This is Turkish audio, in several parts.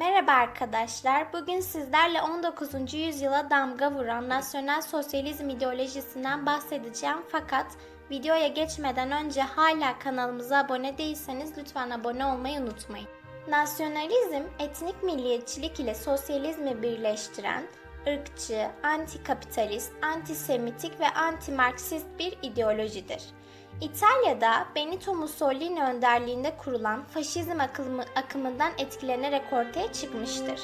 Merhaba arkadaşlar. Bugün sizlerle 19. yüzyıla damga vuran nasyonel sosyalizm ideolojisinden bahsedeceğim. Fakat videoya geçmeden önce hala kanalımıza abone değilseniz lütfen abone olmayı unutmayın. Nasyonalizm, etnik milliyetçilik ile sosyalizmi birleştiren, ırkçı, antikapitalist, antisemitik ve anti-Marksist bir ideolojidir. İtalya'da Benito Mussolini önderliğinde kurulan faşizm akımı, akımından etkilenerek ortaya çıkmıştır.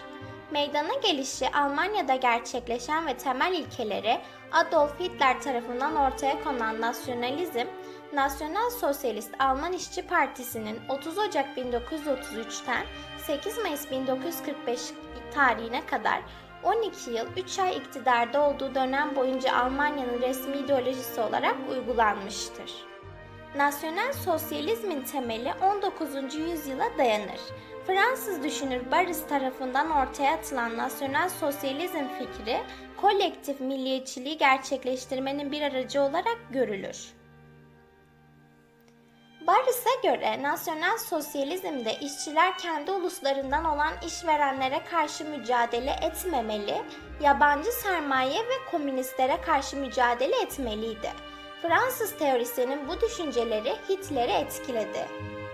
Meydana gelişi Almanya'da gerçekleşen ve temel ilkeleri Adolf Hitler tarafından ortaya konan nasyonalizm, Nasyonal Sosyalist Alman İşçi Partisi'nin 30 Ocak 1933'ten 8 Mayıs 1945 tarihine kadar 12 yıl 3 ay iktidarda olduğu dönem boyunca Almanya'nın resmi ideolojisi olarak uygulanmıştır. Nasyonel sosyalizmin temeli 19. yüzyıla dayanır. Fransız düşünür Barres tarafından ortaya atılan nasyonel sosyalizm fikri, kolektif milliyetçiliği gerçekleştirmenin bir aracı olarak görülür. Barres'e göre nasyonel sosyalizmde işçiler kendi uluslarından olan işverenlere karşı mücadele etmemeli, yabancı sermaye ve komünistlere karşı mücadele etmeliydi. Fransız teorisyenin bu düşünceleri Hitler'i etkiledi.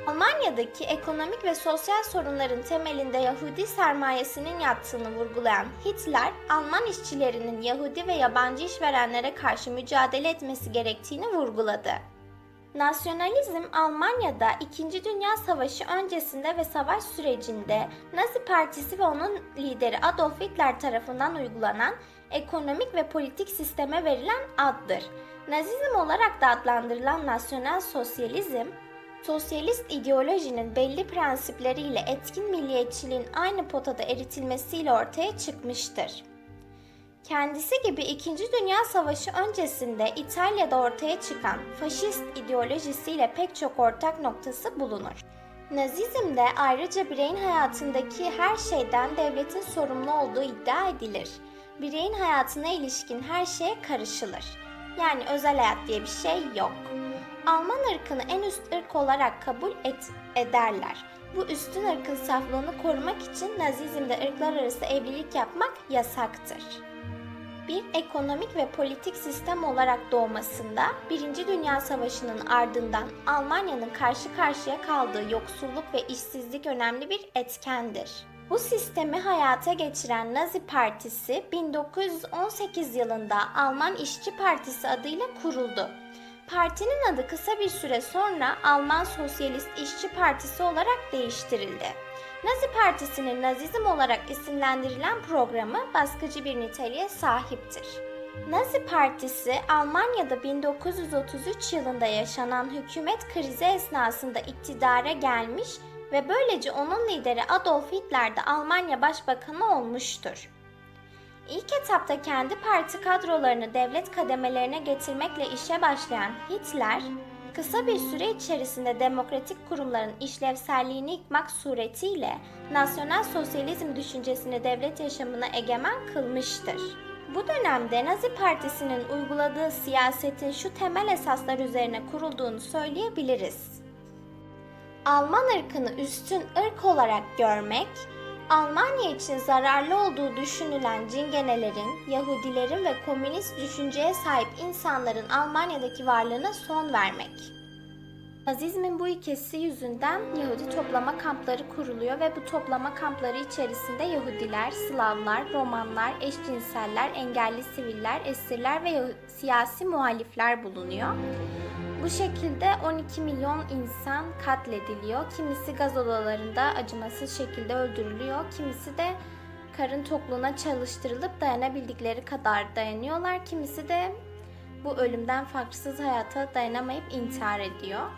Almanya'daki ekonomik ve sosyal sorunların temelinde Yahudi sermayesinin yattığını vurgulayan Hitler, Alman işçilerinin Yahudi ve yabancı işverenlere karşı mücadele etmesi gerektiğini vurguladı. Nasyonalizm Almanya'da 2. Dünya Savaşı öncesinde ve savaş sürecinde Nazi Partisi ve onun lideri Adolf Hitler tarafından uygulanan ekonomik ve politik sisteme verilen addır. Nazizm olarak da adlandırılan nasyonel sosyalizm, sosyalist ideolojinin belli prensipleriyle etkin milliyetçiliğin aynı potada eritilmesiyle ortaya çıkmıştır. Kendisi gibi 2. Dünya Savaşı öncesinde İtalya'da ortaya çıkan faşist ideolojisiyle pek çok ortak noktası bulunur. Nazizmde ayrıca bireyin hayatındaki her şeyden devletin sorumlu olduğu iddia edilir. Bireyin hayatına ilişkin her şeye karışılır. Yani özel hayat diye bir şey yok. Alman ırkını en üst ırk olarak kabul et, ederler. Bu üstün ırkın saflığını korumak için Nazizmde ırklar arası evlilik yapmak yasaktır bir ekonomik ve politik sistem olarak doğmasında Birinci Dünya Savaşı'nın ardından Almanya'nın karşı karşıya kaldığı yoksulluk ve işsizlik önemli bir etkendir. Bu sistemi hayata geçiren Nazi Partisi 1918 yılında Alman İşçi Partisi adıyla kuruldu. Partinin adı kısa bir süre sonra Alman Sosyalist İşçi Partisi olarak değiştirildi. Nazi Partisi'nin Nazizm olarak isimlendirilen programı baskıcı bir niteliğe sahiptir. Nazi Partisi Almanya'da 1933 yılında yaşanan hükümet krizi esnasında iktidara gelmiş böylece onun lideri Adolf Hitler de Almanya Başbakanı olmuştur. İlk etapta kendi parti kadrolarını devlet kademelerine getirmekle işe başlayan Hitler, kısa bir süre içerisinde demokratik kurumların işlevselliğini yıkmak suretiyle nasyonel sosyalizm düşüncesini devlet yaşamına egemen kılmıştır. Bu dönemde Nazi Partisi'nin uyguladığı siyasetin şu temel esaslar üzerine kurulduğunu söyleyebiliriz. Alman ırkını üstün ırk olarak görmek, Almanya için zararlı olduğu düşünülen cingenelerin, Yahudilerin ve komünist düşünceye sahip insanların Almanya'daki varlığına son vermek. Nazizmin bu ilkesi yüzünden Yahudi toplama kampları kuruluyor ve bu toplama kampları içerisinde Yahudiler, Slavlar, Romanlar, eşcinseller, engelli siviller, esirler ve siyasi muhalifler bulunuyor. Bu şekilde 12 milyon insan katlediliyor. Kimisi gaz odalarında acımasız şekilde öldürülüyor. Kimisi de karın tokluğuna çalıştırılıp dayanabildikleri kadar dayanıyorlar. Kimisi de bu ölümden farksız hayata dayanamayıp intihar ediyor.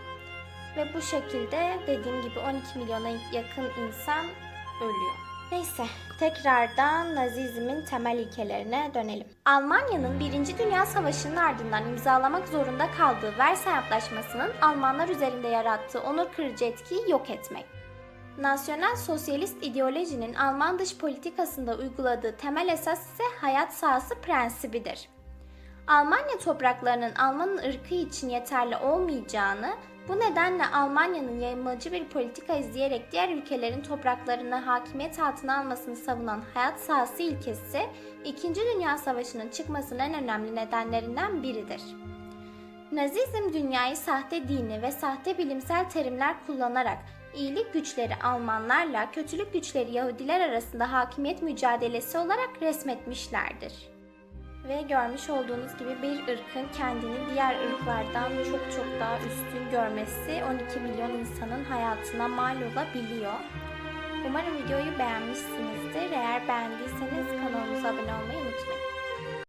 Ve bu şekilde dediğim gibi 12 milyona yakın insan ölüyor. Neyse, tekrardan Nazizmin temel ilkelerine dönelim. Almanya'nın 1. Dünya Savaşı'nın ardından imzalamak zorunda kaldığı Versay Antlaşması'nın Almanlar üzerinde yarattığı onur kırıcı etkiyi yok etmek. Nasyonel sosyalist ideolojinin Alman dış politikasında uyguladığı temel esas ise hayat sahası prensibidir. Almanya topraklarının Alman ırkı için yeterli olmayacağını, Bu nedenle Almanya'nın yayılmacı bir politika izleyerek diğer ülkelerin topraklarını hakimiyet altına almasını savunan hayat sahası ilkesi, İkinci Dünya Savaşı'nın çıkmasının en önemli nedenlerinden biridir. Nazizm dünyayı sahte dini ve sahte bilimsel terimler kullanarak iyilik güçleri Almanlarla kötülük güçleri Yahudiler arasında hakimiyet mücadelesi olarak resmetmişlerdir. Ve görmüş olduğunuz gibi bir ırkın kendini diğer ırklardan çok çok daha üstün görmesi 12 milyon insanın hayatına mal olabiliyor. Umarım videoyu beğenmişsinizdir. Eğer beğendiyseniz kanalımıza abone olmayı unutmayın.